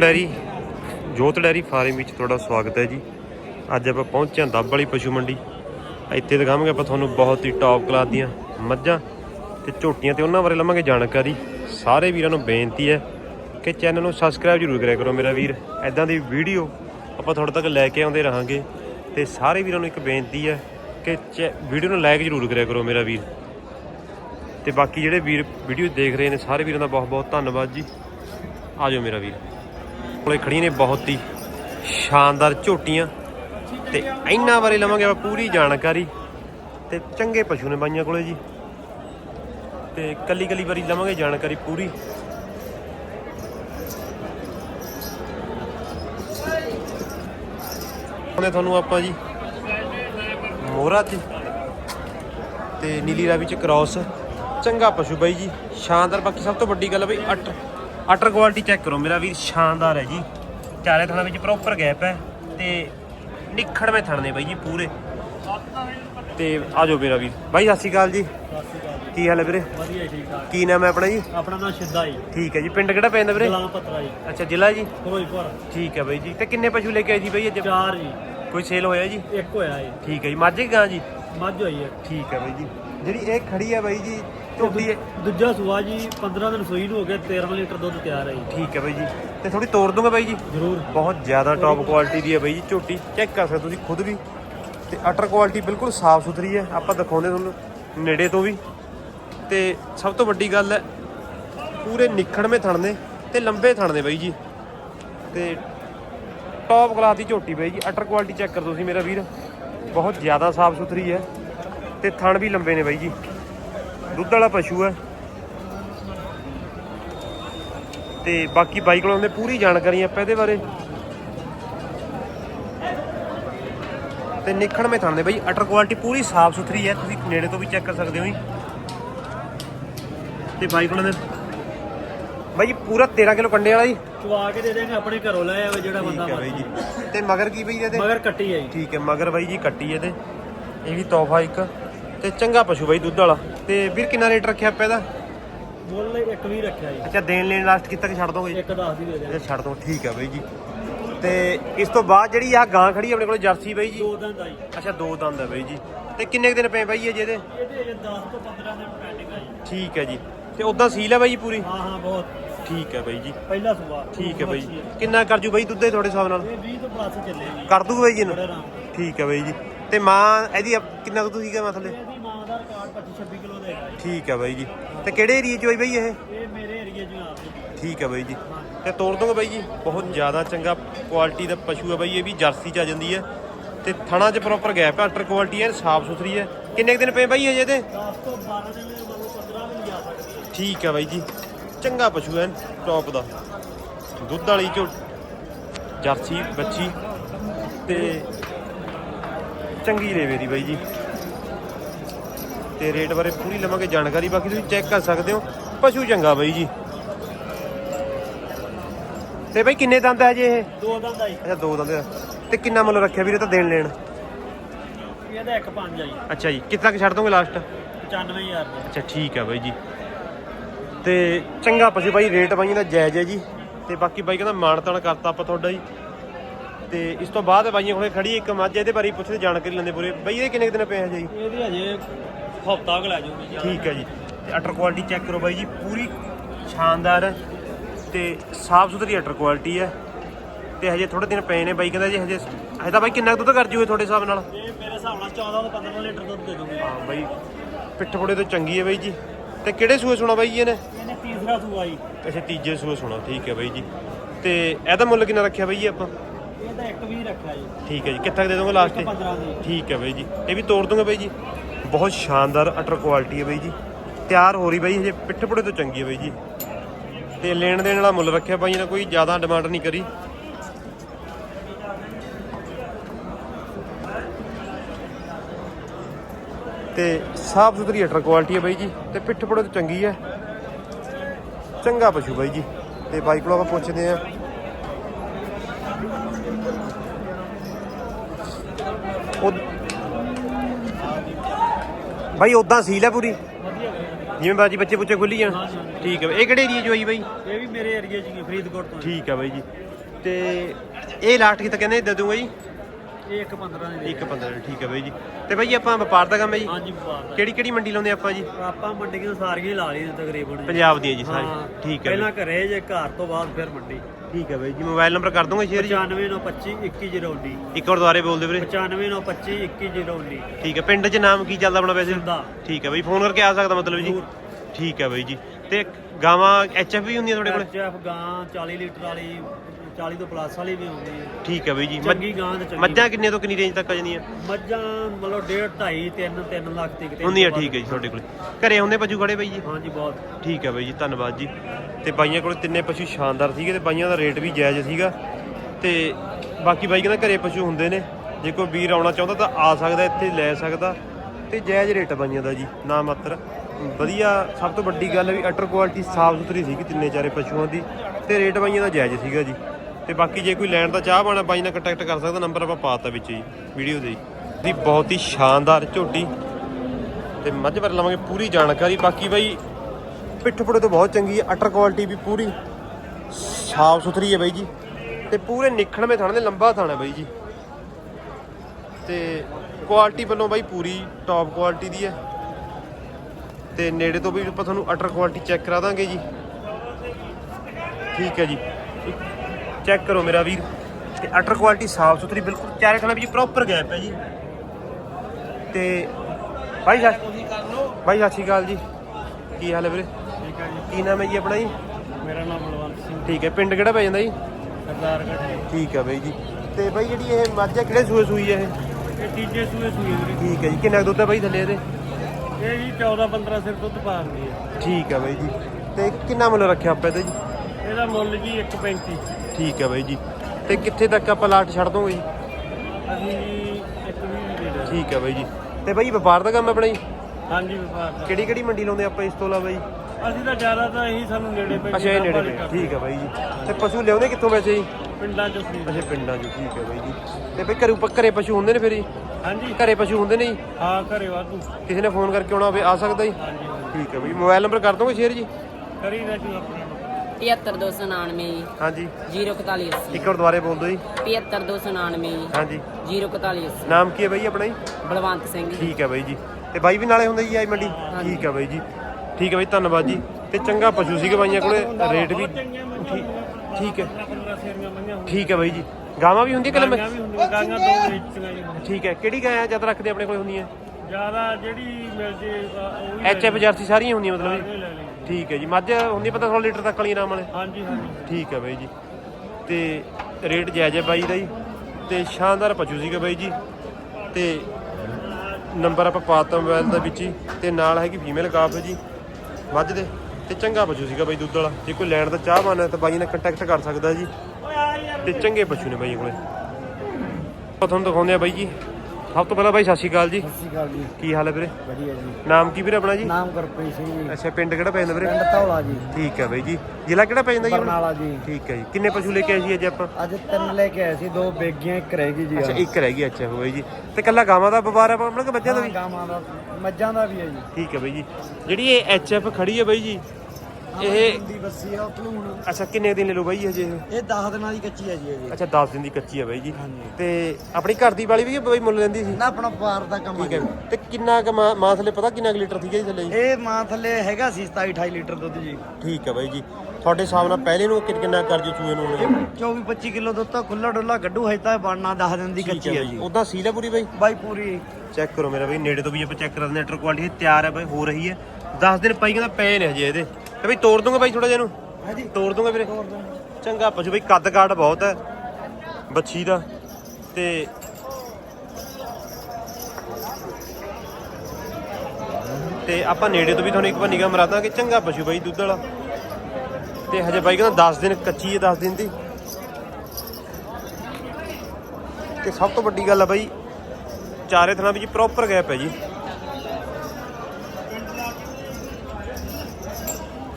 Dairy, ਜੋਤ dairy farm ਵਿੱਚ ਤੁਹਾਡਾ ਸਵਾਗਤ ਹੈ ਜੀ। ਅੱਜ ਆਪਾਂ ਪਹੁੰਚੇ ਹਾਂ ਦੱਬ ਵਾਲੀ ਪਸ਼ੂ ਮੰਡੀ। ਇੱਥੇ ਦਿਖਾਵਾਂਗੇ ਆਪਾਂ ਤੁਹਾਨੂੰ ਬਹੁਤ ਹੀ ਟੌਪ ਕਲਾਸ ਦੀਆਂ ਮੱਝਾਂ ਤੇ ਝੋਟੀਆਂ ਤੇ ਉਹਨਾਂ ਬਾਰੇ ਲਵਾਂਗੇ ਜਾਣਕਾਰੀ। ਸਾਰੇ ਵੀਰਾਂ ਨੂੰ ਬੇਨਤੀ ਹੈ ਕਿ ਚੈਨਲ ਨੂੰ ਸਬਸਕ੍ਰਾਈਬ ਜ਼ਰੂਰ ਕਰਿਆ ਕਰੋ ਮੇਰਾ ਵੀਰ। ਐਦਾਂ ਦੀ ਵੀਡੀਓ ਆਪਾਂ ਤੁਹਾਡੇ ਤੱਕ ਲੈ ਕੇ ਆਉਂਦੇ ਰਹਾਂਗੇ ਤੇ ਸਾਰੇ ਵੀਰਾਂ ਨੂੰ ਇੱਕ ਬੇਨਤੀ ਹੈ ਕਿ ਚੈ- ਵੀਡੀਓ ਨੂੰ ਲਾਈਕ ਜ਼ਰੂਰ ਕਰਿਆ ਕਰੋ ਮੇਰਾ ਵੀਰ। ਤੇ ਬਾਕੀ ਜਿਹੜੇ ਵੀਰ ਵੀਡੀਓ ਦੇਖ ਰਹੇ ਨੇ, ਸਾਰੇ ਵੀਰਾਂ ਦਾ ਬਹੁਤ ਬਹੁਤ ਧੰਨਵਾਦ ਜੀ। ਆ ਜਾਓ ਮੇਰਾ ਵੀਰ। ਕੋਲੇ ਖੜੀਆਂ ਨੇ ਬਹੁਤ ਹੀ ਸ਼ਾਨਦਾਰ ਝੋਟੀਆਂ ਤੇ ਇਹਨਾਂ ਬਾਰੇ ਲਵਾਂਗੇ ਆਪਾਂ ਪੂਰੀ ਜਾਣਕਾਰੀ ਤੇ ਚੰਗੇ ਪਸ਼ੂ ਨੇ ਬਾਈਆਂ ਕੋਲੇ ਜੀ। ਤੇ ਕੱਲੀ ਕੱਲੀ ਵਾਰੀ ਲਵਾਂਗੇ ਜਾਣਕਾਰੀ ਪੂਰੀ। ਉਹਨੇ ਤੁਹਾਨੂੰ ਆਪਾਂ ਜੀ ਮੋਹਰਾ ਤੇ ਤੇ ਨੀਲੀ ਰਾਵੀ ਚ ਕ੍ਰਾਸ ਚੰਗਾ ਪਸ਼ੂ ਬਾਈ ਜੀ, ਸ਼ਾਨਦਾਰ। ਬਾਕੀ ਸਭ ਤੋਂ ਵੱਡੀ ਗੱਲ ਹੈ ਬਈ 8 ਆਟਰ ਕੁਆਲਿਟੀ ਚੈੱਕ ਕਰੋ ਮੇਰਾ ਵੀਰ ਸ਼ਾਨਦਾਰ ਹੈ ਜੀ। ਚਾਰੇ ਥਣਾ ਵਿੱਚ ਪ੍ਰੋਪਰ ਗੈਪ ਹੈ ਤੇ ਨਿਖੜਵੇਂ ਥਣ ਨੇ ਬਾਈ ਜੀ ਪੂਰੇ। ਤੇ ਆਜੋ ਮੇਰਾ ਵੀਰ। ਬਾਈ ਸਤਿ ਸ਼੍ਰੀ ਅਕਾਲ ਜੀ। ਕੀ ਹਾਲ ਹੈ ਵੀਰੇ? ਵਧੀਆ ਠੀਕ ਠਾਕ। ਕੀ ਨਾਮ ਹੈ ਆਪਣਾ ਜੀ? ਆਪਣਾ ਨਾਮ ਸ਼ਿੱਦਾ ਜੀ। ਠੀਕ ਹੈ ਜੀ। ਪਿੰਡ ਕਿਹੜਾ ਪੈਂਦਾ ਵੀਰੇ? ਗਲਾਮ ਪਤਰਾ ਜੀ। ਅੱਛਾ ਜ਼ਿਲ੍ਹਾ ਜੀ? ਫਿਰੋਜ਼ਪੁਰ। ਠੀਕ ਹੈ ਬਾਈ ਜੀ। ਤੇ ਕਿੰਨੇ ਪਸ਼ੂ ਲੈ ਕੇ ਆਏ ਜੀ ਬਾਈ ਅੱਜ? ਚਾਰ ਜੀ। ਕੋਈ ਸੇਲ ਹੋਇਆ ਜੀ? ਇੱਕ ਹੋਇਆ ਜੀ। ਠੀਕ ਹੈ ਜੀ। ਮੱਝ ਗਾਂ ਜੀ? ਮੱਝ ਹੋਈ ਹੈ। ਠੀਕ ਹੈ ਬਾਈ ਜੀ। ਜਿਹੜੀ ਇਹ ਖੜੀ ਹੈ ਬਾਈ ਜੀ ਝੋਟੀ ਹੈ ਦੂਜਾ ਸੂਆ ਜੀ 15 ਦਿਨ ਸੂਈ ਨੂੰ ਹੋ ਗਿਆ 13 ਲੀਟਰ ਦੁੱਧ ਤਿਆਰ ਹੈ ਜੀ। ਠੀਕ ਹੈ ਬਾਈ ਜੀ। ਤੇ ਥੋੜੀ ਤੋੜ ਦੂੰਗਾ ਬਾਈ ਜੀ। ਜ਼ਰੂਰ। ਬਹੁਤ ਜ਼ਿਆਦਾ ਟੌਪ ਕੁਆਲਿਟੀ ਦੀ ਹੈ ਬਾਈ ਜੀ ਝੋਟੀ। ਚੈੱਕ ਕਰ ਸਕਦੇ ਤੁਸੀਂ ਖੁਦ ਵੀ। ਤੇ ਅਟਰ ਕੁਆਲਿਟੀ ਬਿਲਕੁਲ ਸਾਫ਼ ਸੁਥਰੀ ਹੈ। ਆਪਾਂ ਦਿਖਾਉਂਦੇ ਤੁਹਾਨੂੰ ਨੇੜੇ ਤੋਂ ਵੀ। ਤੇ ਸਭ ਤੋਂ ਵੱਡੀ ਗੱਲ ਹੈ ਪੂਰੇ ਨਿਖੜਵੇਂ ਥਣ ਨੇ ਤੇ ਲੰਬੇ ਥਣ ਨੇ ਬਾਈ ਜੀ। ਤੇ ਟੌਪ ਕਲਾਸ ਦੀ ਝੋਟੀ ਬਾਈ ਜੀ। ਅਟਰ ਕੁਆਲਿਟੀ ਚੈੱਕ ਕਰ ਤੁਸੀਂ ਮੇਰਾ ਵੀਰ। ਬਹੁਤ ਜ਼ਿਆਦਾ ਸਾਫ਼ ਸੁਥਰੀ ਹੈ। ਤੇ ਥਣ ਵੀ ਲੰਬੇ ਨੇ ਬਾਈ ਜੀ। ਦੁੱਧ ਵਾਲਾ ਪਸ਼ੂ ਹੈ ਤੇ ਬਾਕੀ ਬਾਈ ਕੋਲੋਂ ਉਹਨੇ ਪੂਰੀ ਜਾਣਕਾਰੀ ਆਪਾਂ ਇਹਦੇ ਬਾਰੇ। ਤੇ ਨਿਖਣ ਮੇ ਥਾਣੇ ਬਾਈ ਅਟਰ ਕੁਆਲਿਟੀ ਪੂਰੀ ਸਾਫ਼ ਸੁਥਰੀ ਹੈ ਤੁਸੀਂ ਨੇੜੇ ਤੋਂ ਵੀ ਚੈੱਕ ਕਰ ਸਕਦੇ ਹੋ ਜੀ। ਤੇ ਬਾਈ ਕੋਲੋਂ ਨੇ ਬਾਈ ਪੂਰਾ 13 ਕਿਲੋ ਕੰਡੇ ਵਾਲਾ ਜੀ। ਚਵਾ ਕੇ ਦੇ ਦੇਂਗੇ ਆਪਣੇ ਘਰੋਂ ਲੈ ਆਵੇ ਜਿਹੜਾ ਬੰਦਾ ਠੀਕ ਹੈ ਬਾਈ ਜੀ। ਤੇ ਮਗਰ ਕੀ ਬਈ ਇਹਦੇ? ਮਗਰ ਕੱਟੀ ਹੈ ਜੀ। ਠੀਕ ਹੈ ਮਗਰ ਬਾਈ ਜੀ ਕੱਟੀ ਇਹਦੇ। ਇਹ ਵੀ ਤੋਹਫਾ ਇੱਕ। ਤੇ ਚੰਗਾ ਪਸ਼ੂ ਬਾਈ ਦੁੱਧ ਵਾਲਾ। ਤੇ ਵੀਰ ਕਿੰਨਾ ਰੇਟ ਰੱਖਿਆ ਆਪਾਂ ਇਹਦਾ? ਮੁੱਲ ਇੱਕ ਵੀ ਰੱਖਿਆ ਜੀ। ਅੱਛਾ ਦੇਣ ਲੈਣ ਲਾਸਟ ਕਿੱਥੇ ਤੱਕ ਛੱਡ ਦੋਗੇ ਜੀ? ਇੱਕ 10 ਦੀ ਦੇ ਦੇ ਛੱਡ ਦੋ ਠੀਕ ਹੈ ਬਾਈ ਜੀ। ਤੇ ਇਸ ਤੋਂ ਬਾਅਦ ਜਿਹੜੀ ਆ ਗਾਂ ਖੜੀ ਆਪਣੇ ਕੋਲ ਜਰਸੀ ਬਾਈ ਜੀ। ਦੋ ਦਿਨ ਦਾ ਜੀ। ਅੱਛਾ ਦੋ ਦੰਦ ਹੈ ਬਾਈ ਜੀ। ਤੇ ਕਿੰਨੇ ਕੁ ਦਿਨ ਪਏ ਬਾਈ ਇਹ ਜਿਹਦੇ ਇਹਦੇ ਅਜੇ 10 ਤੋਂ 15 ਦਿਨ ਪੈਂਡਿੰਗ ਆ ਜੀ। ਠੀਕ ਹੈ ਜੀ। ਤੇ ਉਦਾਂ ਸੀਲ ਹੈ ਬਾਈ ਜੀ ਪੂਰੀ? ਹਾਂ ਹਾਂ ਬਹੁਤ। ਠੀਕ ਹੈ ਬਾਈ ਜੀ। ਪਹਿਲਾ ਸੂਆ। ਠੀਕ ਹੈ ਬਾਈ ਜੀ। ਕਿੰਨਾ ਕਰ ਜੂ ਬਾਈ ਦੁੱਧ ਦੇ ਤੁਹਾਡੇ ਹਿਸਾਬ ਨਾਲ? ਇਹ 20 ਤੋਂ ਪਲੱਸ ਚੱਲੇ ਜੀ। ਕਰ ਦੂਗਾ ਬਾਈ ਜੀ ਬੜੇ ਇਹਨੂੰ ਆਰਾਮ ਠੀਕ ਹੈ ਬਾਈ ਜੀ। ਤੇ ਮਾਂ ਇਹਦੀ ਕਿੰਨਾ ਕੁ ਤੁਸੀਂ ਕਿਹਾ ਮਤਲਬ ਇਹਦੀ ਮਾਂ ਦਾ ਰਿਕਾਰਡ 25 26 ਕਿਲੋ ਦਾ ਹੈਗਾ ਜੀ। ਠੀਕ ਹੈ ਬਾਈ ਜੀ। ਤੇ ਕਿਹੜੇ ਏਰੀਏ 'ਚ ਬਾਈ ਬਾਈ ਇਹ? ਮੇਰੇ ਜੀ ਠੀਕ ਹੈ ਬਾਈ ਜੀ। ਤੇ ਤੋੜ ਦੋਗੇ ਬਾਈ ਜੀ? ਬਹੁਤ ਜ਼ਿਆਦਾ ਚੰਗਾ ਕੁਆਲਿਟੀ ਦਾ ਪਸ਼ੂ ਹੈ ਬਾਈ ਇਹ ਵੀ ਜਰਸੀ ਚ ਆ ਜਾਂਦੀ ਹੈ ਤੇ ਥਣਾ 'ਚ ਪ੍ਰੋਪਰ ਗੈਪ ਹੈ ਅਟਰ ਕੁਆਲਿਟੀ ਹੈ ਸਾਫ਼ ਸੁਥਰੀ ਹੈ ਕਿੰਨੇ ਕੁ ਦਿਨ ਪਏ ਬਾਈ ਅਜੇ ਤੇ? 10 ਤੋਂ 12 ਦਿਨ ਮਤਲਬ 15 ਵੀ ਨਹੀਂ ਜਾ ਸਕਦੀ ਠੀਕ ਹੈ ਬਾਈ ਜੀ। ਚੰਗਾ ਪਸ਼ੂ ਹੈ ਟੌਪ ਦਾ। ਦੁੱਧ ਵਾਲੀ ਝੋ ਜਰਸੀ ਬੱਚੀ। ਤੇ ਚੰਗੀ ਰੇਵੇ ਦੀ ਬਾਈ ਜੀ। ਤੇ ਰੇਟ ਬਾਰੇ ਪੂਰੀ ਲਵਾਂਗੇ ਜਾਣਕਾਰੀ ਬਾਕੀ ਤੁਸੀਂ ਚੈੱਕ ਕਰ ਸਕਦੇ ਹੋ। ਪਸ਼ੂ ਚੰਗਾ ਬਾਈ ਜੀ। ਤੇ ਬਾਈ ਕਿੰਨੇ ਦੰਦ ਹੈ ਜੇ ਇਹ? ਦੋ ਦਿਨ ਦਾ ਜੀ। ਅੱਛਾ ਦੋ ਦੰਦ ਆ। ਤੇ ਕਿੰਨਾ ਮੁੱਲ ਰੱਖਿਆ ਵੀਰੇ ਤਾਂ ਦੇਣ ਲੈਣ? ਇਹਦਾ ਇੱਕ ਪੰਜ ਆ ਜੀ। ਅੱਛਾ ਜੀ ਕਿੱਥੇ ਤੱਕ ਛੱਡ ਦੋਗੇ ਲਾਸਟ 95000 ਦਾ। ਅੱਛਾ ਠੀਕ ਹੈ ਬਾਈ ਜੀ। ਤੇ ਚੰਗਾ ਪਸ਼ੂ ਬਾਈ ਰੇਟ ਬਾਈ ਦਾ ਜਾਇਜ਼ ਹੈ ਜੀ। ਤੇ ਬਾਕੀ ਬਾਈ ਕਹਿੰਦਾ ਮਾਨਤਾਨ ਕਰਤਾ ਆਪਾਂ ਤੁਹਾਡਾ ਜੀ। ਤੇ ਇਸ ਤੋਂ ਬਾਅਦ ਬਾਈਆਂ ਕੋਲੇ ਖੜੀ ਇੱਕ ਮੱਝ ਇਹਦੇ ਬਾਰੇ ਪੁੱਛਦੇ ਜਾਣਕਾਰੀ ਲੈਂਦੇ ਪੂਰੇ। ਬਾਈ ਇਹ ਕਿੰਨੇ ਕੁ ਦਿਨ ਪਏ ਹੈ ਜੀ? ਇਹਦੀ ਹਜੇ ਹਫਤਾ ਕੁ ਲੈ ਜਾਊਗੀ ਜੀ ਠੀਕ ਹੈ ਜੀ। ਤੇ ਅਟਰ ਕੁਆਲਿਟੀ ਚੈੱਕ ਕਰੋ ਬਾਈ ਜੀ ਪੂਰੀ ਸ਼ਾਨਦਾਰ ਹੈ ਤੇ ਸਾਫ਼ ਸੁਥਰੀ ਅਟਰ ਕੁਆਲਿਟੀ ਹੈ। ਤੇ ਹਜੇ ਥੋੜੇ ਦਿਨ ਪਏ ਨੇ ਬਾਈ ਕਹਿੰਦਾ ਜੀ ਹਜੇ ਹਜੇ ਤਾਂ ਬਾਈ ਕਿੰਨਾ ਦੁੱਧ ਕਰ ਜੂਏ ਤੁਹਾਡੇ ਹਿਸਾਬ ਨਾਲ? ਇਹ ਮੇਰੇ ਹਿਸਾਬ ਨਾਲ 14 ਤੋਂ 15 ਲੀਟਰ ਦੁੱਧ ਦੇ ਦੂਗੀ ਹਾਂ ਬਾਈ ਪਿੱਠ ਫੋੜੇ ਤੋਂ ਚੰਗੀ ਹੈ ਬਾਈ ਜੀ। ਤੇ ਕਿਹੜੇ ਸੂਏ ਸੁਣਾ ਬਾਈ ਜੀ ਇਹਨੇ? ਇਹਨੇ ਤੀਸਰਾ ਸੂਆ ਜੀ। ਅੱਛਾ ਤੀਜੇ ਸੂਏ ਸੁਣਾ ਠੀਕ ਹੈ ਬਾਈ ਜੀ। ਤੇ ਇਹਦਾ ਮੁੱਲ ਕਿੰਨਾ ਰੱਖਿਆ ਬਾਈ ਜੀ ਆਪਾਂ? ਇਹਦਾ ਇੱਕ ਵੀ ਰੱਖਿਆ ਜੀ। ਠੀਕ ਹੈ ਜੀ ਕਿੱਥੇ ਦੇ ਦੋਗੇ ਲਾਸਟ ਤੇ 15 ਦੀ। ਠੀਕ ਹੈ ਬਾਈ ਜੀ। ਇਹ ਵੀ ਤੋੜ ਦੂੰਗੇ ਬਾਈ ਜੀ? ਬਹੁਤ ਸ਼ਾਨਦਾਰ ਅਟਰ ਕੁਆਲਿਟੀ ਹੈ ਬਾਈ ਜੀ। ਤਿਆਰ ਹੋ ਰਹੀ ਬਾਈ, ਹਜੇ ਪਿੱਠ ਪੁੜੇ ਤੋਂ ਚੰਗੀ ਹੈ ਬਾਈ ਜੀ। ਤੇ ਲੈਣ ਦੇਣ ਵਾਲਾ ਮੁੱਲ ਰੱਖਿਆ ਬਾਈ ਨੇ ਕੋਈ ਜ਼ਿਆਦਾ ਡਿਮਾਂਡ ਨਹੀਂ ਕਰੀ। ਤੇ ਸਾਫ਼ ਸੁਥਰੀ ਅਟਰ ਕੁਆਲਿਟੀ ਹੈ ਬਾਈ ਜੀ, ਤੇ ਪਿੱਠ ਪੁੜੇ ਤੋਂ ਚੰਗੀ ਹੈ। ਚੰਗਾ ਪਸ਼ੂ ਬਾਈ ਜੀ। ਤੇ ਬਾਈ ਕੋਲੋਂ ਆਪਾਂ ਪੁੱਛਦੇ ਆ ਬਾਈ ਉਦਾਂ ਸੀਲ ਹੈ ਪੂਰੀ। ਵਧੀਆ ਜਿਵੇਂ ਬਾਜੀ ਬੱਚੇ ਪੁੱਛੇ ਖੁੱਲੀ ਜਾਣ। ਠੀਕ ਹੈ ਬਈ। ਇਹ ਕਿਹੜੇ ਏਰੀਆ ਚ ਹੋਈ ਬਾਈ? ਇਹ ਵੀ ਮੇਰੇ ਏਰੀਆ 'ਚ ਹੀ ਹੈ, ਫਰੀਦਕੋਟ ਤੋਂ ਠੀਕ ਹੈ ਬਾਈ ਜੀ। ਤੇ ਇਹ ਲਾਸਟ ਕਿਤੇ ਕਹਿੰਦੇ? ਦੇ ਦੂੰਗਾ ਜੀ ਇਹ ਇੱਕ 15 ਦੇ ਇੱਕ 15 ਠੀਕ ਹੈ ਬਾਈ ਜੀ। ਤੇ ਬਾਈ ਆਪਾਂ ਵਪਾਰ ਦਾ ਕੰਮ ਹੈ ਜੀ? ਹਾਂਜੀ ਵਪਾਰ ਦਾ। ਕਿਹੜੀ ਕਿਹੜੀ ਮੰਡੀ ਲਾਉਂਦੇ ਆਪਾਂ ਜੀ? ਆਪਾਂ ਮੰਡੀਆਂ ਸਾਰੀਆਂ ਹੀ ਲਾ ਲਈਆਂ ਤਕਰੀਬਨ ਜੀ। ਪੰਜਾਬ ਦੀਆਂ ਜੀ ਹਾਂ। ਸਾਰੀ ਠੀਕ ਹੈ ਪਹਿਲਾਂ ਘਰੇ ਜੇ ਘਰ ਤੋਂ ਬਾਅਦ ਫਿਰ ਮੰਡੀ। ਠੀਕ ਹੈ ਬਾਈ ਜੀ ਮੋਬਾਈਲ ਨੰਬਰ ਕਰ ਦੂੰਗਾ ਸ਼ੇਅਰ ਜੀ। 9525 2109 ਇੱਕ ਵਾਰ ਦੁਬਾਰੇ ਬੋਲ ਦਿਓ ਵੀਰੇ। 9525 2109 ਠੀਕ ਹੈ ਪਿੰਡ 'ਚ ਨਾਮ ਕੀ ਚੱਲਦਾ ਆਪਣਾ ਵੈਸੇ? ਠੀਕ ਹੈ ਬਾਈ ਫੋਨ ਕਰਕੇ ਆ ਸਕਦਾ ਮਤਲਬ ਜੀ। ਠੀਕ ਹੈ ਬਾਈ ਜੀ। ਤੇ ਗਾਵਾਂ ਐਚਐਫ ਵੀ ਹੁੰਦੀਆਂ ਤੁਹਾਡੇ ਕੋਲੇ? ਐਚਐਫ ਗਾਂ 40 ਲੀਟਰ ਵਾਲੀ 40 ਤੋਂ ਪਲੱਸ ਵਾਲੀ ਵੀ ਆਉਂਦੀ ਹੈ ਠੀਕ ਹੈ ਬਾਈ ਜੀ। ਚੰਗੀ ਗਾਂ ਤੇ ਚੰਗੀ ਮੱਝਾਂ ਕਿੰਨੇ ਤੋਂ ਕਿੰਨੀ ਰੇਂਜ ਤੱਕ ਆ ਜਾਂਦੀਆਂ? ਮੱਝਾਂ ਮਤਲਬ 1.5 2.5 3 3 ਲੱਖ ਤੱਕ ਤੇ ਹੁੰਦੀਆਂ ਠੀਕ ਹੈ ਜੀ ਤੁਹਾਡੇ ਕੋਲੇ। ਘਰੇ ਹੁੰਦੇ ਪਸ਼ੂ ਖੜੇ ਬਾਈ ਜੀ? ਹਾਂਜੀ ਬਹੁਤ। ਠੀਕ ਹੈ ਬਾਈ ਜੀ ਧੰਨਵਾਦ ਜੀ। ਤੇ ਬਾਈਆਂ ਕੋਲ ਤਿੰਨੇ ਪਸ਼ੂ ਸ਼ਾਨਦਾਰ ਸੀਗੇ ਤੇ ਬਾਈਆਂ ਦਾ ਰੇਟ ਵੀ ਜਾਇਜ਼ ਸੀਗਾ। ਤੇ ਬਾਕੀ ਬਾਈ ਕਹਿੰਦਾ ਘਰੇ ਪਸ਼ੂ ਹੁੰਦੇ ਨੇ। ਜੇ ਕੋਈ ਵੀਰ ਆਉਣਾ ਚਾਹੁੰਦਾ ਤਾਂ ਆ ਸਕਦਾ ਇੱਥੇ ਲੈ ਸਕਦਾ। ਤੇ ਜਾਇਜ਼ ਰੇਟ ਬਾਈਆਂ ਦਾ ਜੀ ਨਾ ਮਾਤਰ। ਵਧੀਆ ਸਭ ਤੋਂ ਵੱਡੀ ਗੱਲ ਵੀ ਅਟਰ ਕੁਆਲਿਟੀ ਸਾਫ਼ ਸੁਥਰੀ ਸੀਗੀ ਤਿੰਨੇ ਚਾਰੇ ਪਸ਼ੂਆਂ ਦੀ। ਤੇ ਰੇਟ ਬਾਈਆਂ ਦਾ ਜਾਇਜ਼ ਸੀਗਾ ਜੀ। ਤੇ ਬਾਕੀ ਜੇ ਕੋਈ ਲੈਣ ਦਾ ਚਾਹ ਬਾਣਾ ਬਾਈ ਨਾਲ ਕੰਟੈਕਟ ਕਰ ਸਕਦਾ ਨੰਬਰ ਆਪਾਂ ਪਾਤਾ ਵਿੱਚ ਜੀ ਵੀਡੀਓ ਦੇ ਦੀ ਬਹੁਤ ਹੀ ਸ਼ਾਨਦਾਰ ਝੋਟੀ। ਤੇ ਮੱਝ ਬਾਰੇ ਲਵਾਂਗੇ ਪੂਰੀ ਜਾਣਕਾਰੀ। ਬਾਕੀ ਬਾਈ ਪਿੱਠ ਪੁੜੇ ਤੋਂ ਬਹੁਤ ਚੰਗੀ ਹੈ ਅਟਰ ਕੁਆਲਿਟੀ ਵੀ ਪੂਰੀ। ਸਾਫ਼ ਸੁਥਰੀ ਹੈ ਬਾਈ ਜੀ। ਤੇ ਪੂਰੇ ਨਿਖੜਵੇਂ ਥਾਣੇ ਦੇ ਲੰਬਾ ਥਾਣਾ ਹੈ ਬਾਈ ਜੀ। ਤੇ ਕੁਆਲਿਟੀ ਵੱਲੋਂ ਬਾਈ ਪੂਰੀ ਟੌਪ ਕੁਆਲਿਟੀ ਦੀ ਹੈ ਤੇ ਨੇੜੇ ਤੋਂ ਵੀ ਆਪਾਂ ਤੁਹਾਨੂੰ ਅਟਰ ਕੁਆਲਿਟੀ ਚੈੱਕ ਕਰਾ ਦਾਂਗੇ ਜੀ। ਠੀਕ ਹੈ ਜੀ। ਚੈੱਕ ਕਰੋ ਮੇਰਾ ਵੀਰ। ਤੇ ਅਟਰ ਕੁਆਲਿਟੀ ਸਾਫ਼ ਸੁਥਰੀ ਬਿਲਕੁਲ ਚਾਰੇ ਥਾਣੇ ਵਿੱਚ ਪ੍ਰੋਪਰ ਗੈਪ ਹੈ ਜੀ। ਤੇ ਭਾਈ ਸਤਿ ਭਾਈ ਸਤਿ ਸ਼੍ਰੀ ਅਕਾਲ ਜੀ। ਕੀ ਹਾਲ ਹੈ ਵੀਰੇ? ਠੀਕ ਹੈ ਜੀ। ਕੀ ਨਾਮ ਹੈ ਜੀ ਆਪਣਾ ਜੀ? ਮੇਰਾ ਨਾਮ ਬਲਵੰਤ ਸਿੰਘ। ਠੀਕ ਹੈ ਪਿੰਡ ਕਿਹੜਾ ਪੈ ਜਾਂਦਾ ਜੀ? ਸਰਦਾਰਗੜ੍ਹ ਹੈ ਠੀਕ ਹੈ ਬਾਈ ਜੀ। ਤੇ ਬਾਈ ਜਿਹੜੀ ਇਹ ਮੱਝ ਹੈ ਕਿਹੜੇ ਸੂਏ ਸੂਈ ਹੈ ਇਹ? ਇਹ ਤੀਜੇ ਸੂਏ ਸੂਏ ਵੀਰੇ। ਠੀਕ ਹੈ ਜੀ ਕਿੰਨਾ ਦੁੱਧ ਹੈ ਬਾਈ ਥੱਲੇ ਇਹਦੇ? ਇਹ ਜੀ 14 15 ਸਿਰ ਦੁੱਧ ਪਾਉਂਦੀ ਹੈ। ਠੀਕ ਹੈ ਬਾਈ ਜੀ। ਤੇ ਕਿੰਨਾ ਮੁੱਲ ਰੱਖਿਆ ਆਪਾਂ ਇਹਦਾ ਜੀ? ਇਹਦਾ ਮੁੱਲ ਜੀ 1.35 ਠੀਕ ਹੈ ਬਾਈ ਜੀ। ਤੇ ਕਿੱਥੇ ਤੱਕ ਆਪਾਂ ਲਾਟ ਛੱਡ ਦੋਗੇ ਜੀ ਅਸੀਂ ਜੀ ਇੱਕ ਵੀ ਨਹੀਂ ਦੇ ਰਹੇ ਠੀਕ ਹੈ ਬਾਈ ਜੀ। ਤੇ ਬਾਈ ਵਪਾਰ ਦਾ ਕੰਮ ਆਪਣਾ ਜੀ? ਹਾਂਜੀ ਵਪਾਰ ਦਾ। ਕਿਹੜੀ ਕਿਹੜੀ ਮੰਡੀ ਲਾਉਂਦੇ ਆਪਾਂ ਇਸ ਤੋਂ ਇਲਾਵਾ ਜੀ? ਅਸੀਂ ਤਾਂ ਜ਼ਿਆਦਾ ਤਾਂ ਇਹੀ ਸਾਨੂੰ ਨੇੜੇ ਪੈ ਅੱਛਾ ਇਹ ਨੇੜੇ ਪਏ ਠੀਕ ਹੈ ਬਾਈ ਜੀ। ਤੇ ਪਸ਼ੂ ਲਿਆਉਂਦੇ ਕਿੱਥੋਂ ਵੈਸੇ ਜੀ? ਪਿੰਡਾਂ ਚੋਂ ਸੀ ਅੱਛਾ ਪਿੰਡਾਂ 'ਚੋਂ। ਠੀਕ ਹੈ ਬਾਈ ਜੀ। ਤੇ ਬਈ ਘਰੇ ਘਰੇ ਪਸ਼ੂ ਹੁੰਦੇ ਨੇ ਫਿਰ ਜੀ? ਹਾਂਜੀ। ਘਰੇ ਪਸ਼ੂ ਹੁੰਦੇ ਨੇ ਜੀ? ਹਾਂ ਘਰੇ ਵਾਧੂ। ਕਿਸੇ ਨੇ ਫੋਨ ਕਰਕੇ ਆਉਣਾ ਹੋਵੇ ਆ ਸਕਦਾ ਜੀ? ਹਾਂਜੀ ਹਾਂਜੀ। ਠੀਕ ਹੈ ਬਈ। ਮੋਬਾਈਲ ਨੰਬਰ ਕਰ ਦੋਗੇ ਸ਼ੇਅਰ ਜੀ? ਕਰੀ ਨਾ ਜੀ ਆਪਣਾ। 75299 ਹਾਂਜੀ। 04180 ਇੱਕ ਵਾਰ ਦੁਬਾਰੇ ਬੋਲ ਦਿਓ ਜੀ 75299 ਹਾਂਜੀ। 04180 ਨਾਮ ਕੀ ਹੈ ਬਈ ਆਪਣਾ ਜੀ? ਬਲਵੰਤ ਸਿੰਘ। ਜੀ ਠੀਕ ਹੈ ਬਾਈ ਜੀ। ਤੇ ਬਾਈ ਵੀ ਨਾਲੇ ਹੁੰਦੇ ਜੀ ਆਈ ਮੰਡੀ? ਠੀਕ ਹੈ ਬਾਈ ਜੀ। ਠੀਕ ਹੈ ਬਾਈ ਧੰਨਵਾਦ ਜੀ। ਤੇ ਚੰਗਾ ਪਸ਼ੂ ਸੀਗੇ ਬਾਈਆਂ ਕੋਲੇ ਰੇਟ ਵੀ ਠੀਕ ਠੀਕ ਹੈ। 15 ਸੇਰੀਆਂ ਮੰਗੀਆਂ ਠੀਕ ਹੈ ਬਾਈ ਜੀ। ਗਾਵਾਂ ਵੀ ਹੁੰਦੀਆਂ ਕਿ ਗਾਂਆਂ ਵੀ ਹੁੰਦੀਆਂ ਗਾਂਆਂ ਦੋ ਵੇਚੀਆਂ ਜੀ ਠੀਕ ਹੈ। ਕਿਹੜੀ ਗਾਂ ਜਦ ਰੱਖਦੇ ਆਪਣੇ ਕੋਲ ਹੁੰਦੀਆਂ? ਜ਼ਿਆਦਾ ਜਿਹੜੀ ਮਿਲ ਜੇ ਉਹ ਵੀ ਐਚ ਐਫ ਜਰਸੀ ਸਾਰੀਆਂ ਹੁੰਦੀਆਂ ਮਤਲਬ ਜੀ। ਠੀਕ ਹੈ ਜੀ। ਮੱਝ ਹੁੰਦੀ ਪਤਾ 100 ਲੀਟਰ ਤੱਕ ਵਾਲੀ ਨਾਮ ਵਾਲੇ ਹਾਂਜੀ ਹਾਂਜੀ। ਠੀਕ ਹੈ ਬਾਈ ਜੀ। ਤੇ ਰੇਟ ਜਾਇਜ਼ ਹੈ ਬਾਈ ਦਾ ਜੀ। ਤੇ ਸ਼ਾਨਦਾਰ ਪਸ਼ੂ ਸੀਗਾ ਬਾਈ ਜੀ। ਤੇ ਨੰਬਰ ਆਪਾਂ ਪਾਤਾ ਮੋਬਾਈਲ ਦੇ ਵਿੱਚ ਹੀ। ਤੇ ਨਾਲ ਹੈਗੀ ਫੀਮੇਲ ਕਾਫ ਜੀ। ਮੱਝ ਦੇ। ਤੇ ਚੰਗਾ ਪਸ਼ੂ ਸੀਗਾ ਬਾਈ ਦੁੱਧ ਵਾਲਾ। ਜੇ ਕੋਈ ਲੈਣ ਦਾ ਚਾਹਵਾਨ ਹੈ ਤਾਂ ਬਾਈ ਨਾਲ ਕੰਟੈਕਟ ਕਰ ਸਕਦਾ ਜੀ। ਤੇ ਚੰਗੇ ਪਸ਼ੂ ਨੇ ਬਾਈ ਕੋਲੇ। ਤੁਹਾਨੂੰ ਦਿਖਾਉਂਦੇ ਆ ਬਾਈ ਜੀ। ਸਭ ਤੋਂ ਪਹਿਲਾਂ ਬਾਈ ਸਤਿ ਸ਼੍ਰੀ ਅਕਾਲ ਜੀ। ਸਤਿ ਸ਼੍ਰੀ ਅਕਾਲ ਜੀ। ਕੀ ਹਾਲ ਹੈ ਵੀਰੇ? ਵਧੀਆ ਜੀ। ਨਾਮ ਕੀ ਵੀਰੇ ਆਪਣਾ ਜੀ? ਨਾਮ ਗੁਰਪ੍ਰੀਤ ਸਿੰਘ ਜੀ। ਅੱਛਾ ਪਿੰਡ ਕਿਹੜਾ ਪੈ ਜਾਂਦਾ ਵੀਰੇ? ਪਿੰਡ ਧੌਲਾ ਜੀ। ਠੀਕ ਹੈ ਬਾਈ ਜੀ। ਜ਼ਿਲ੍ਹਾ ਕਿਹੜਾ ਪੈ ਜਾਂਦਾ ਜੀ? ਬਰਨਾਲਾ ਜੀ। ਠੀਕ ਹੈ ਜੀ। ਕਿੰਨੇ ਪਸ਼ੂ ਲੈ ਕੇ ਆਏ ਸੀ ਅੱਜ ਆਪਾਂ? ਅੱਜ ਤਿੰਨ ਲੈ ਕੇ ਆਏ ਸੀ ਦੋ ਬੇਗੀਆਂ ਇੱਕ ਰਹਿ ਗਈ ਜੀ ਅੱਛਾ ਇੱਕ ਰਹਿ ਗਈ ਅੱਛਾ ਹੋਈ ਜੀ। ਤੇ ਕੱਲਾ ਗਾਵਾਂ ਦਾ ਵਪਾਰ ਹੈ ਆਪਣਾ ਕਿ ਬੱਚਿਆਂ ਦਾ ਵੀ? ਗਾਵਾਂ ਦਾ ਮੱਝਾਂ ਦਾ ਵੀ ਹੈ ਜੀ। ਠੀਕ ਹੈ ਬਾਈ ਜੀ। ਜਿਹੜੀ ਇਹ ਐਚਐਫ ਖੜੀ ਹੈ ਬਾਈ ਜੀ ਇਹ ਦੀ ਬੱਸੀ ਆ ਉਤੋਂ ਹੁਣ। ਅੱਛਾ ਕਿੰਨੇ ਦਿਨ ਲੈ ਲਓ ਬਾਈ ਹਜੇ ਇਹ ਇਹ 10 ਦਿਨਾਂ ਦੀ ਕੱਚੀ ਹੈ ਜੀ ਇਹ। ਅੱਛਾ 10 ਦਿਨ ਦੀ ਕੱਚੀ ਹੈ ਬਾਈ ਜੀ। ਹਾਂਜੀ। ਤੇ ਆਪਣੀ ਘਰ ਦੀ ਵਾਲੀ ਵੀ ਬਾਈ ਮੁੱਲ ਲੈਂਦੀ ਸੀ? ਨਾ ਆਪਣਾ ਪਾਰ ਦਾ ਕੰਮ ਠੀਕ ਹੈ ਤੇ ਕਿੰਨਾ ਕ ਮਾਂ ਥੱਲੇ ਪਤਾ ਕਿੰਨਾ ਕੁ ਲੀਟਰ ਸੀਗਾ ਜੀ ਥੱਲੇ ਜੀ? ਇਹ ਮਾਂ ਥੱਲੇ ਹੈਗਾ ਸੀ 27 28 ਲੀਟਰ ਦੁੱਧ ਜੀ। ਠੀਕ ਹੈ ਬਾਈ ਜੀ। ਤੁਹਾਡੇ ਹਿਸਾਬ ਨਾਲ ਪਹਿਲੇ ਨੂੰ ਕਿ- ਕਿੰਨਾ ਕਰ ਜੋ ਚੂਹੇ ਨੂੰ ਇਹ 24 25 ਕਿਲੋ ਦੁੱਧ ਤਾਂ ਖੁੱਲਾ ਡੁੱਲਾ ਗੱਡੂ ਹੈ ਤਾਂ ਬਣਨਾ 10 ਦਿਨ ਦੀ ਕੱਚੀ ਹੈ ਜੀ। ਉਦਾਂ ਸੀਲ ਹੈ ਪੂਰੀ ਬਾਈ? ਬਾਈ ਪੂਰੀ। ਚੈੱਕ ਕਰੋ ਮੇਰਾ ਬਈ ਨੇੜੇ ਤੋਂ ਵੀ ਆਪਾਂ ਚੈੱਕ ਕਰਦੇ ਹਾਂ ਟਰ ਕੁਆਲਿਟੀ ਤਿਆਰ ਹੈ ਬਈ ਹੋ ਰਹੀ ਹੈ। 10 ਦਿਨ ਪਾਈ ਕਹਿੰਦਾ ਪਏ ਨੇ ਹਜੇ ਇਹਦੇ। ਤੇ ਬਈ ਤੋੜ ਦੂੰਗਾ ਬਾਈ ਥੋੜਾ ਜਿਹਾ ਇਹਨੂੰ। ਹਾਂਜੀ। ਤੋੜ ਦੂੰਗਾ ਵੀਰੇ। ਚੰਗਾ ਪਸ਼ੂ ਬਈ ਕੱਦ ਕਾਠ ਬਹੁਤ ਹੈ। ਬੱਚੀ ਦਾ। ਤੇ ਤੇ ਆਪਾਂ ਨੇੜੇ ਤੋਂ ਵੀ ਤੁਹਾਨੂੰ ਇੱਕ ਵਾਰ ਨਿਗਾਹ ਮਰਾ ਦਾਂਗੇ। ਚੰਗਾ ਪਸ਼ੂ ਬਾਈ ਦੁੱਧ ਵਾਲਾ। ਤੇ ਹਜੇ ਬਾਈ ਕਹਿੰਦਾ 10 ਦਿਨ ਕੱਚੀ ਹੈ 10 ਦਿਨ ਦੀ। ਤੇ ਸਭ ਤੋਂ ਵੱਡੀ ਗੱਲ ਆ ਬਾਈ ਚਾਰੇ ਥਣਾ ਵਿੱਚ ਪ੍ਰੋਪਰ ਗੈਪ ਹੈ ਜੀ।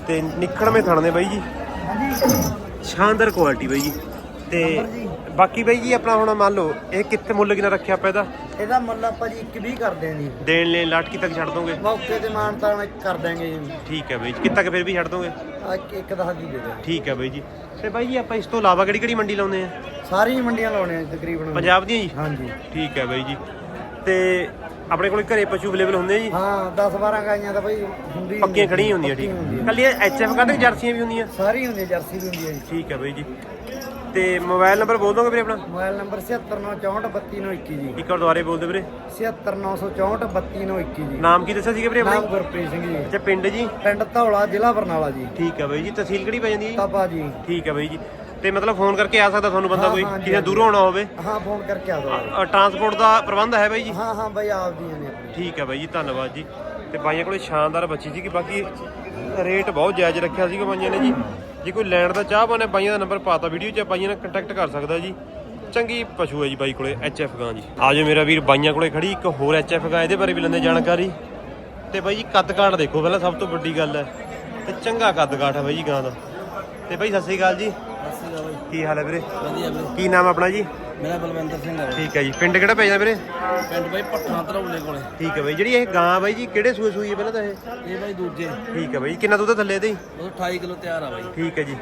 ਤੇ ਨਿਖੜਵੇਂ ਥਣ ਨੇ ਬਾਈ ਜੀ। ਸ਼ਾਨਦਾਰ ਕੁਆਲਿਟੀ ਬਾਈ ਜੀ। ਤੇ ਬਾਕੀ ਬਾਈ ਜੀ ਆਪਣਾ ਹੁਣ ਮੰਨ ਲਓ ਇਹ ਕਿੱਥੇ ਮੁੱਲ ਕਿੰਨਾ ਰੱਖਿਆ ਆਪਾਂ ਇਹਦਾ? ਇਹਦਾ ਮੁੱਲ ਆਪਾਂ ਜੀ 1 20 ਕਰਦੇ ਆਂ ਜੀ। ਦੇਣ ਲੈਣ ਲਾਟਕੀ ਤੱਕ ਛੱਡ ਦੋਗੇ? ਮੌਕੇ ਤੇ ਮਾਨਤਾ ਕਰ ਦਾਂਗੇ ਜੀ। ਠੀਕ ਹੈ ਬਾਈ ਜੀ ਕਿੱਥੇ ਤੱਕ ਫਿਰ ਵੀ ਛੱਡ ਦੋਗੇ? ਆ ਇੱਕ ਇੱਕ ਦਸ ਦੀ ਦੇ ਦੇ ਠੀਕ ਹੈ ਬਾਈ ਜੀ। ਤੇ ਬਾਈ ਜੀ ਆਪਾਂ ਇਸ ਤੋਂ ਇਲਾਵਾ ਕਿਹੜੀ ਕਿਹੜੀ ਮੰਡੀ ਲਾਉਂਦੇ ਆ? ਸਾਰੀਆਂ ਮੰਡੀਆਂ ਲਾਉਣੇ ਆ ਤਕਰੀਬਨ। ਪੰਜਾਬ ਦੀਆਂ ਜੀ? ਹਾਂਜੀ। ਠੀਕ ਹੈ ਬਾਈ ਜੀ। ਤੇ ਆਪਣੇ ਕੋਲ ਘਰੇ ਪਸ਼ੂ ਅਵੇਲੇਬਲ ਹੁੰਦੇ ਆ ਜੀ? ਹਾਂ 10 12 ਗਾਈਆਂ ਤਾਂ ਬਈ ਹੁੰਦੀ ਪੱਕੀਆਂ ਖੜੀਆਂ ਹੁੰਦੀਆਂ ਠੀਕ। ਕੱਲੀਆਂ ਐਚਐਫ ਕੱਢ ਜਰਸੀਆਂ ਵੀ ਹੁੰਦੀਆਂ? ਸਾਰੀ ਹੁੰਦੀ ਜਰਸੀ ਵੀ ਹੁੰਦੀ ਹੈ ਜੀ। ਠੀਕ ਹੈ ਬਾਈ ਜੀ। ਤੇ ਮੋਬਾਈਲ ਨੰਬਰ ਬੋਲ ਦੋਗੇ ਵੀਰੇ ਆਪਣਾ? ਮੋਬਾਈਲ ਨੰਬਰ 7694432921 ਜੀ। ਇੱਕ ਵਾਰ? ਦੁਬਾਰੇ ਬੋਲ ਦਿਓ ਵੀਰੇ 7694432921 ਜੀ। ਨਾਮ ਕੀ ਦੱਸਿਆ ਸੀਗਾ ਵੀਰੇ ਨਾਮ ਆਪਣਾ? ਗੁਰਪ੍ਰੀਤ ਸਿੰਘ ਜੀ। ਅੱਛਾ ਪਿੰਡ ਜੀ? ਪਿੰਡ ਧੌਲਾ ਜ਼ਿਲ੍ਹਾ ਬਰਨਾਲਾ ਜੀ। ਠੀਕ ਹੈ ਬਾਈ ਜੀ ਤਹਿਸੀਲ ਕਿਹੜੀ ਪੈ ਜਾਂਦੀ ਹੈ ਜੀ? ਤਾਪਾ ਜੀ। ਠੀਕ ਹੈ ਬਾਈ ਜੀ। ਤੇ ਮਤਲਬ ਫੋਨ ਕਰਕੇ ਆ ਸਕਦਾ ਤੁਹਾਨੂੰ ਬੰਦਾ ਕੋਈ ਜੀ, ਕਿਸੇ ਦੂਰੋਂ ਆਉਣਾ ਹੋਵੇ? ਹਾਂ ਫੋਨ ਕਰਕੇ ਆ ਦੋ ਟਰਾਂਸਪੋਰਟ ਦਾ ਪ੍ਰਬੰਧ ਹੈ ਬਾਈ ਜੀ? ਹਾਂ ਹਾਂ ਬਈ ਆਪ ਦੀਆਂ ਨੇ ਠੀਕ ਹੈ ਬਾਈ ਜੀ ਧੰਨਵਾਦ ਜੀ। ਤੇ ਬਾਈਆਂ ਕੋਲੇ ਸ਼ਾਨਦਾਰ ਬੱਚੀ ਸੀ ਕਿ ਬਾਕੀ ਰੇਟ ਬਹੁਤ ਜਾਇਜ਼ ਰੱਖਿਆ ਸੀਗਾ ਬਾਈਆਂ ਨੇ ਜੀ। ਜੇ ਕੋਈ ਲੈਣ ਦਾ ਚਾਹ ਪਾਣੇ ਬਾਈਆਂ ਦਾ ਨੰਬਰ ਪਾਤਾ ਵੀਡੀਓ 'ਚ ਬਾਈਆਂ ਨਾਲ ਕੰਟੈਕਟ ਕਰ ਸਕਦਾ ਜੀ। ਚੰਗੀ ਪਸ਼ੂ ਹੈ ਜੀ ਬਾਈ ਕੋਲੇ ਐਫ ਗਾਂ ਜੀ। ਆਜੋ ਮੇਰਾ ਵੀਰ ਬਾਈਆਂ ਕੋਲੇ ਖੜੀ ਇੱਕ ਹੋਰ ਐਫ ਗਾਂ ਇਹਦੇ ਬਾਰੇ ਵੀ ਲੈਂਦੇ ਜਾਣਕਾਰੀ। ਤੇ ਬਾਈ ਜੀ ਕੱਦ ਕਾਠ ਦੇਖੋ ਪਹਿਲਾਂ ਸਭ ਤੋਂ ਵੱਡੀ ਗੱਲ ਹੈ। ਤੇ ਚੰਗਾ ਕੱਦ ਕਾਠ ਹੈ ਬਾਈ ਜੀ ਗਾਂ ਦਾ। ਤੇ ਬਾਈ ਸਤਿ ਸ੍ਰੀ ਅਕਾਲ ਜੀ। ਕੀ ਹਾਲ ਹੈ ਵੀਰੇ? ਵਧੀਆ ਵੀਰੇ। ਕੀ ਨਾਮ ਆਪਣਾ ਜੀ? ਮੇਰਾ ਬਲਵੰਦਰ ਸਿੰਘ ਹੈ ਠੀਕ ਹੈ ਜੀ। ਪਿੰਡ ਕਿਹੜਾ ਪੈ ਜਾਂਦਾ ਵੀਰੇ? ਪਿੰਡ ਬਾਈ ਪੱਠਾ ਧਰੌਲੇ ਕੋਲੇ। ਠੀਕ ਹੈ ਬਾਈ। ਜਿਹੜੀ ਇਹ ਗਾਂ ਬਾਈ ਜੀ ਕਿਹੜੇ ਸੂਏ ਸੂਈ ਹੈ ਪਹਿਲਾਂ ਤਾਂ ਇਹ? ਇਹ ਬਾਈ ਦੂਜੇ। ਠੀਕ ਹੈ ਬਾਈ। ਕਿੰਨਾ ਦੁੱਧ ਥੱਲੇ ਇਹਦੇ? ਉਹ 28 ਕਿਲੋ ਤਿਆਰ ਆ ਬਾਈ। ਠੀਕ ਹੈ ਜੀ।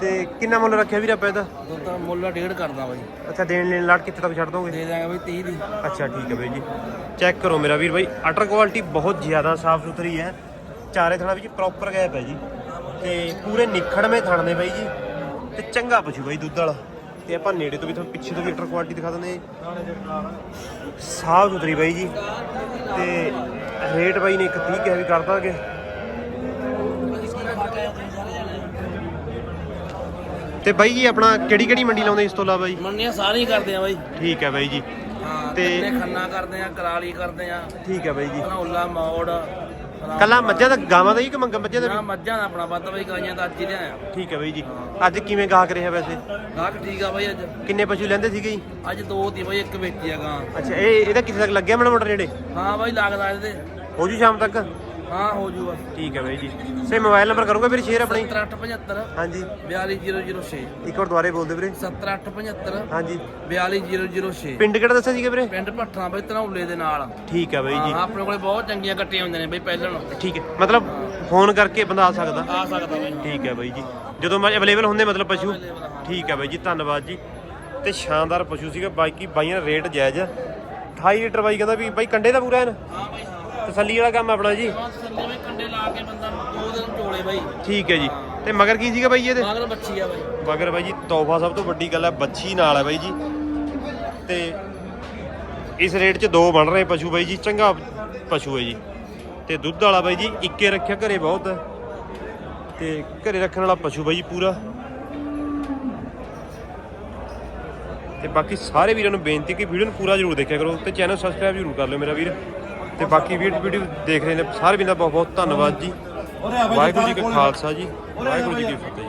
ਤੇ ਕਿੰਨਾ ਮੁੱਲ ਰੱਖਿਆ ਵੀਰ ਆਪਾਂ ਇਹਦਾ? ਦੁੱਧ ਦਾ ਮੁੱਲ ਡੇਢ ਕਰਦਾ ਬਾਈ। ਅੱਛਾ ਦੇਣ ਲੈਣ ਲਾਟ ਕਿੱਥੇ ਤੱਕ ਛੱਡ ਦੋਗੇ? ਦੇ ਦਾਂਗੇ ਬਾਈ 30 ਦੀ। ਅੱਛਾ ਠੀਕ ਹੈ ਬਾਈ ਜੀ। ਚੈੱਕ ਕਰੋ ਮੇਰਾ ਵੀਰ ਬਾਈ। ਅਟਰ ਕੁਆਲਿਟੀ ਬਹੁਤ ਜ਼ਿਆਦਾ ਸਾਫ਼ ਸੁਥਰੀ ਹੈ। ਚਾਰੇ ਥਣਾ ਵਿੱਚ ਪ੍ਰੋਪਰ ਗੈਪ ਹੈ ਜੀ। ਤੇ ਪੂਰੇ ਨਿਖੜਵੇਂ ਥਣ ਨੇ ਬਾਈ ਜੀ। ਤੇ ਚੰਗਾ ਪਸ਼ੂ ਬਾਈ ਦੁੱਧ ਵਾਲਾ। ਤੇ ਆਪਾਂ ਨੇੜੇ ਤੋਂ ਵੀ ਤੁਹਾਨੂੰ ਪਿੱਛੇ ਤੋਂ ਵੀ ਅਟਰ ਕੁਆਲਿਟੀ ਦਿਖਾ ਦਿੰਦੇ ਸਾਫ਼ ਸੁਥਰੀ ਬਾਈ ਜੀ। ਤੇ ਰੇਟ ਬਾਈ ਨੇ ਇੱਕ 30 ਕਿਹਾ ਵੀ ਕਰ ਦਾਂਗੇ। ਤੇ ਬਾਈ ਜੀ ਆਪਣਾ ਕਿਹੜੀ ਕਿਹੜੀ ਮੰਡੀ ਲਾਉਂਦੇ ਇਸ ਤੋਂ ਇਲਾਵਾ ਜੀ? ਮੰਨੀਆਂ ਸਾਰੀ ਕਰਦੇ ਆ ਬਾਈ। ਠੀਕ ਹੈ ਬਾਈ ਜੀ। ਤੇ- ਖੰਨਾ ਕਰਦੇ ਆ ਕਰਾਲੀ ਕਰਦੇ ਆ। ਠੀਕ ਹੈ ਬਾਈ ਜੀ। ਧਨੌਲਾ ਮੌੜ ਕੱਲਾ ਮੱਝਾਂ ਦਾ ਗਾਵਾਂ ਦਾ ਹੀ ਕਿ ਮੰਗਾ ਮੱਝਾਂ ਦਾ ਨਾ ਵੀ? ਮੱਝਾਂ ਦਾ ਆਪਣਾ ਵੱਧ ਬਾਈ ਗਾਈਆਂ ਤਾਂ ਅੱਜ ਹੀ ਲਿਆਇਆ। ਠੀਕ ਹੈ ਬਾਈ ਜੀ। ਅੱਜ ਕਿਵੇਂ ਗਾਹਕ ਰਿਹਾ ਵੈਸੇ? ਗਾਹਕ ਠੀਕ ਆ ਬਾਈ ਅੱਜ। ਕਿੰਨੇ ਪਸ਼ੂ ਲੈਂਦੇ ਸੀਗੇ ਜੀ? ਅੱਜ ਦੋ ਤੀ ਬਾਈ ਇੱਕ ਵੇਚੀ ਆ ਗਾਂ। ਅੱਛਾ ਇਹ ਇਹਦਾ ਕਿੱਥੇ ਤੱਕ ਲੱਗਿਆ ਮਾੜਾ ਮੋਟਾ ਨੇੜੇ? ਹਾਂ ਬਾਈ ਲੱਗਦਾ ਇਹਦੇ। ਹੋ ਜੂ ਸ਼ਾਮ ਤੱਕ? ਹਾਂ ਹੋ ਜੂਗਾ ਠੀਕ ਹੈ ਬਾਈ ਜੀ। ਸੇ ਮੋਬਾਈਲ ਨੰਬਰ ਕਰੋਗੇ ਫਿਰ ਸ਼ੇਅਰ ਆਪਣੀ? 7875 ਹਾਂਜੀ। 42006 ਇੱਕ ਵਾਰ ਦੁਬਾਰੇ ਬੋਲ ਦਿਓ ਵੀਰੇ 7875 ਹਾਂਜੀ। 42006 ਪਿੰਡ ਕਿਹੜਾ ਦੱਸਿਆ ਸੀਗਾ ਵੀਰੇ? ਪਿੰਡ ਭੱਠਾ ਬਾਈ ਧਨੌਲੇ ਦੇ ਨਾਲ। ਠੀਕ ਹੈ ਬਾਈ ਜੀ। ਹਾਂ ਆਪਣੇ ਕੋਲੇ ਬਹੁਤ ਚੰਗੀਆਂ ਕੱਟੀਆਂ ਹੁੰਦੀਆਂ ਨੇ ਬਾਈ ਪਹਿਲਣ ਠੀਕ ਹੈ। ਮਤਲਬ ਫੋਨ ਕਰਕੇ ਬੰਦਾ ਆ ਸਕਦਾ। ਆ ਸਕਦਾ ਬਾਈ। ਠੀਕ ਹੈ ਬਾਈ ਜੀ। ਜਦੋਂ ਮੈਂ ਅਵੇਲੇਬਲ ਹੁੰਦੇ ਮਤਲਬ ਪਸ਼ੂ। ਠੀਕ ਹੈ ਬਾਈ ਜੀ ਧੰਨਵਾਦ ਜੀ। ਤੇ ਸ਼ਾਨਦਾਰ ਪਸ਼ੂ ਸੀਗਾ ਬਾਕੀ ਬਾਈਆਂ ਦਾ ਰੇਟ ਜਾਇਜ਼ ਆ। 28 ਲੀਟਰ ਬਾਈ ਕਹਿੰਦਾ ਵੀ ਬਾਈ ਕੰਡੇ ਦਾ ਪੂਰਾ ਹੈ ਨਾ ਹਾਂ ਬਾਈ ਹਾਂ ਤਸੱਲੀ ਵਾਲਾ ਕੰਮ ਆਪਣਾ ਜੀ? ਬਸ ਥੱਲੇ ਬਾਈ ਕੰਡੇ ਲਾ ਕੇ ਬੰਦਾ ਦੋ ਦਿਨ ਝੋਲੇ ਬਾਈ। ਠੀਕ ਹੈ ਜੀ। ਤੇ ਮਗਰ ਕੀ ਸੀਗਾ ਬਾਈ ਇਹਦੇ? ਮਗਰ ਬੱਚੀ ਆ ਬਾਈ। ਮਗਰ ਬਾਈ ਜੀ ਤੋਹਫਾ ਸਭ ਤੋਂ ਵੱਡੀ ਗੱਲ ਹੈ ਬੱਚੀ ਨਾਲ ਹੈ ਬਾਈ ਜੀ। ਤੇ ਇਸ ਰੇਟ 'ਚ ਦੋ ਬਣ ਰਹੇ ਪਸ਼ੂ ਬਾਈ ਜੀ ਚੰਗਾ ਪਸ਼ੂ ਹੈ ਜੀ। ਤੇ ਦੁੱਧ ਵਾਲਾ ਬਾਈ ਜੀ ਇੱਕੇ ਰੱਖਿਆ ਘਰੇ ਬਹੁਤ ਹੈ। ਤੇ ਘਰੇ ਰੱਖਣ ਵਾਲਾ ਪਸ਼ੂ ਬਾਈ ਜੀ ਪੂਰਾ। ਤੇ ਬਾਕੀ ਸਾਰੇ ਵੀਰਾਂ ਨੂੰ ਬੇਨਤੀ ਕਿ ਵੀਡੀਓ ਨੂੰ ਪੂਰਾ ਜ਼ਰੂਰ ਦੇਖਿਆ ਕਰੋ ਤੇ ਚੈਨਲ ਸਬਸਕ੍ਰਾਈਬ ਜ਼ਰੂਰ ਕਰ ਲਿਓ ਮੇਰਾ ਵੀਰ। ਤੇ ਬਾਕੀ ਵੀਡੀਓ ਵੀਡੀਓ ਦੇਖ ਰਹੇ ਨੇ। ਸਾਰੇ ਵੀਰਾਂ ਦਾ ਬਹੁਤ ਬਹੁਤ ਧੰਨਵਾਦ ਜੀ। ਵਾਹਿਗੁਰੂ ਜੀ ਕਾ ਖਾਲਸਾ ਜੀ। ਵਾਹਿਗੁਰੂ ਜੀ ਕੀ ਫਤਿਹ